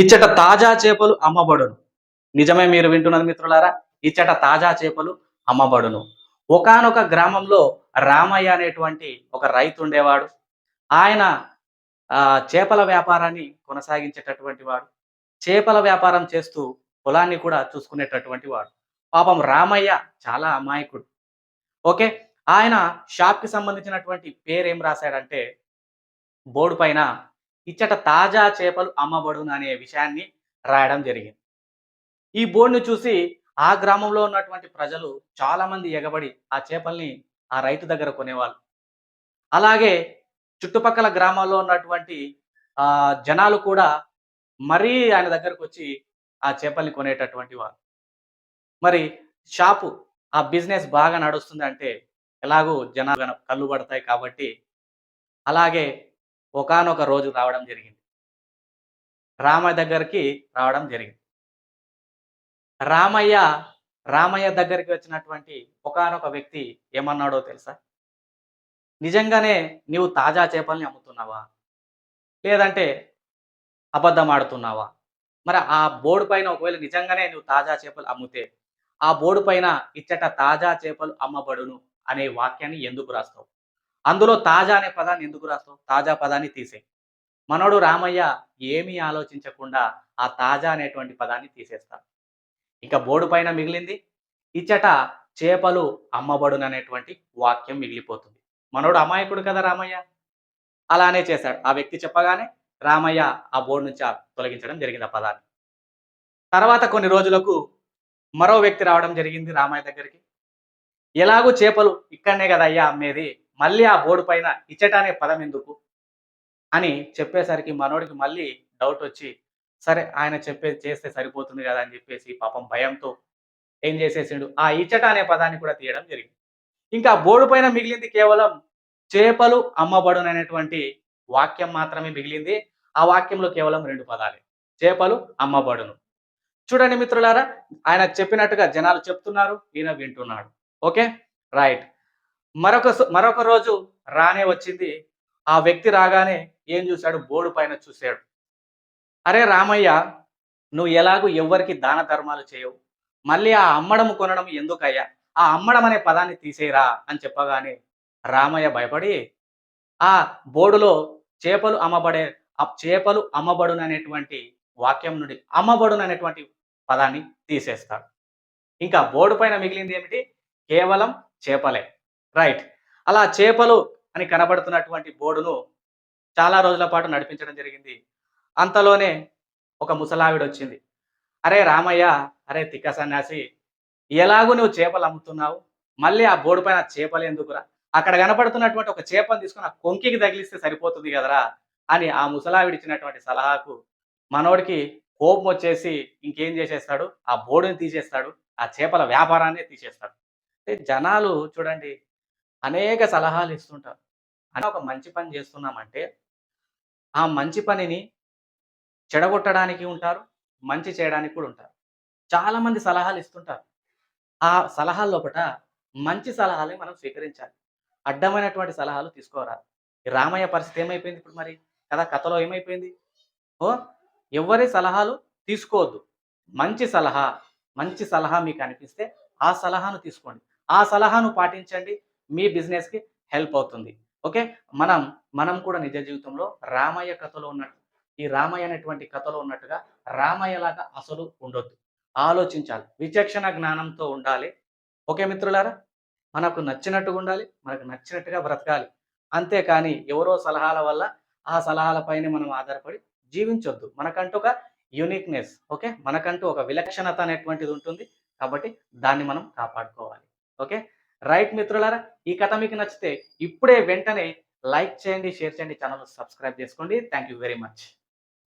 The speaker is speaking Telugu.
ఇచ్చట తాజా చేపలు అమ్మబడును. నిజమే మీరు వింటున్నది మిత్రులారా ఇచ్చట తాజా చేపలు అమ్మబడును. ఒకానొక గ్రామంలో రామయ్య అనేటువంటి ఒక రైతు ఉండేవాడు. ఆయన ఆ, చేపల వ్యాపారాన్ని కొనసాగించేటటువంటి వాడు. చేపల వ్యాపారం చేస్తూ పొలాన్ని కూడా చూసుకునేటటువంటి వాడు. పాపం రామయ్య చాలా అమాయకుడు. ఓకే ఆయన షాప్కి సంబంధించినటువంటి పేరు ఏం రాశాడంటే బోర్డు పైన ఇచ్చట తాజా చేపలు అమ్మబడును అనే విషయాన్ని రాయడం జరిగింది. ఈ బోర్డును చూసి ఆ గ్రామంలో ఉన్నటువంటి ప్రజలు చాలామంది ఎగబడి ఆ చేపల్ని ఆ రైతు దగ్గర కొనేవాళ్ళు. అలాగే చుట్టుపక్కల గ్రామాల్లో ఉన్నటువంటి ఆ జనాలు కూడా మరీ ఆయన దగ్గరకు వచ్చి ఆ చేపల్ని కొనేటటువంటి వారు మరి షాపు ఆ బిజినెస్ బాగా నడుస్తుంది అంటే ఎలాగో జనాలు కళ్ళు పడతాయి కాబట్టి అలాగే ఒకానొక రోజు రావడం జరిగింది. రామయ్య దగ్గరికి రావడం జరిగింది. రామయ్య రామయ్య దగ్గరికి వచ్చినటువంటి ఒకానొక వ్యక్తి ఏమన్నాడో తెలుసా? నిజంగానే నీవు తాజా చేపల్ని అమ్ముతున్నావా? లేదంటే అబద్ధం ఆడుతున్నావా? మరి ఆ బోర్డు పైన ఒకవేళ నిజంగానే నువ్వు తాజా చేపలు అమ్ముతే ఆ బోర్డు పైన ఇచ్చట తాజా చేపలు అమ్మబడును అనే వాక్యాన్ని ఎందుకు రాస్తావు? అందులో తాజా అనే పదాన్ని ఎందుకు రాస్తావు? తాజా పదాన్ని తీసే. మనోడు రామయ్య ఏమీ ఆలోచించకుండా ఆ తాజా అనేటువంటి పదాన్ని తీసేస్తాడు. ఇంకా బోర్డు పైన మిగిలింది. ఇచ్చట చేపలు అమ్మబడును అనేటువంటి వాక్యం మిగిలిపోతుంది. మనోడు అమాయకుడు కదా రామయ్య? అలానే చేశాడు. ఆ వ్యక్తి చెప్పగానే రామయ్య ఆ బోర్డు నుంచి తొలగించడం జరిగింది ఆ పదాన్ని. తర్వాత కొన్ని రోజులకు మరో వ్యక్తి రావడం జరిగింది రామయ్య దగ్గరికి. ఎలాగూ చేపలు ఇక్కడనే కదా అయ్యా అమ్మేది. మళ్ళీ ఆ బోర్డు పైన ఇచ్చట అనే పదం ఎందుకు? అని చెప్పేసరికి మనోడికి మళ్ళీ డౌట్ వచ్చి సరే ఆయన చెప్పేది చేస్తే సరిపోతుంది కదా అని చెప్పేసి పాపం భయంతో ఏం చేసేసిండు? ఆ ఇచ్చట అనే పదాన్ని కూడా తీయడం జరిగింది. ఇంకా బోర్డు పైన మిగిలింది కేవలం చేపలు అమ్మబడుననేటువంటి వాక్యం మాత్రమే మిగిలింది. ఆ వాక్యంలో కేవలం రెండు పదాలే. చేపలు అమ్మబడును. చూడండి మిత్రులారా ఆయన చెప్పినట్టుగా జనాలు చెప్తున్నారు ఈయన వింటున్నాడు. ఓకే? రైట్. మరొక మరొక రోజు రానే వచ్చింది. ఆ వ్యక్తి రాగానే ఏం చూశాడు? బోర్డు పైన చూశాడు. అరే రామయ్య నువ్వు ఎలాగూ ఎవ్వరికి దాన ధర్మాలు చేయవు. మళ్ళీ ఆ అమ్మడం కొనడం ఎందుకయ్యా? ఆ అమ్మడం అనే పదాన్ని తీసేయరా అని చెప్పగానే రామయ్య భయపడి ఆ బోర్డులో చేపలు అమ్మబడే ఆ చేపలు అమ్మబడును అనేటువంటి వాక్యం నుండి అమ్మబడును అనేటువంటి పదాన్ని తీసేస్తాడు. ఇంకా బోర్డు పైన మిగిలింది ఏమిటి? కేవలం చేపలే. రైట్. అలా చేపలు అని కనబడుతున్నటువంటి బోర్డును చాలా రోజుల పాటు నడిపించడం జరిగింది. అంతలోనే ఒక ముసలావిడ వచ్చింది అరే రామయ్య అరే తిక్క సన్యాసి ఎలాగూ నువ్వు చేపలు అమ్ముతున్నావు? మళ్ళీ ఆ బోర్డు పైన చేపలు ఎందుకురా? అక్కడ కనపడుతున్నటువంటి ఒక చేపను తీసుకుని ఆ కొంకికి తగిలిస్తే సరిపోతుంది కదరా? అని ఆ ముసలావిడ ఇచ్చినటువంటి సలహాకు మనోడికి కోపం వచ్చేసి ఇంకేం చేసేస్తాడు? ఆ బోర్డుని తీసేస్తాడు. ఆ చేపల వ్యాపారాన్ని తీసేస్తాడు. జనాలు చూడండి అనేక సలహాలు ఇస్తుంటారు. అని ఒక మంచి పని చేస్తున్నామంటే ఆ మంచి పనిని చెడగొట్టడానికి ఉంటారు మంచి చేయడానికి కూడా ఉంటారు. చాలా మంది సలహాలు ఇస్తుంటారు. ఆ సలహాల లోపల మంచి సలహాలని మనం స్వీకరించాలి. అడ్డమైనటువంటి సలహాలు తీసుకోరాదు. ఈ రామయ్య పరిస్థితి ఏమైపోయింది ఇప్పుడు మరి? కదా కథలో ఏమైపోయింది? ఓ ఎవరి సలహాలు తీసుకోవద్దు. మంచి సలహా మంచి సలహా మీకు అనిపిస్తే ఆ సలహాను తీసుకోండి. ఆ సలహాను పాటించండి. మీ బిజినెస్కి హెల్ప్ అవుతుంది. ఓకే? మనం మనం కూడా నిజ జీవితంలో రామయ్య కథలో ఉన్నట్టు ఈ రామయ్య అనేటువంటి కథలో ఉన్నట్టుగా రామయ్యలాగా అసలు ఉండొద్దు. ఆలోచించాలి. విచక్షణ జ్ఞానంతో ఉండాలి. ఓకే మిత్రులారా? మనకు నచ్చినట్టుగా ఉండాలి మనకు నచ్చినట్టుగా బ్రతకాలి. అంతేకాని ఎవరో సలహాల వల్ల ఆ సలహాలపైనే మనం ఆధారపడి జీవించొద్దు. మనకంటూ ఒక యూనిక్నెస్ ఓకే? మనకంటూ ఒక విలక్షణత అనేటువంటిది ఉంటుంది కాబట్టి దాన్ని మనం కాపాడుకోవాలి. ఓకే? రైట్ మిత్రులారా ఈ కథ మీకు నచ్చితే ఇప్పుడే వెంటనే లైక్ చేయండి షేర్ చేయండి ఛానల్ సబ్స్క్రైబ్ చేసుకోండి. Thank you very much.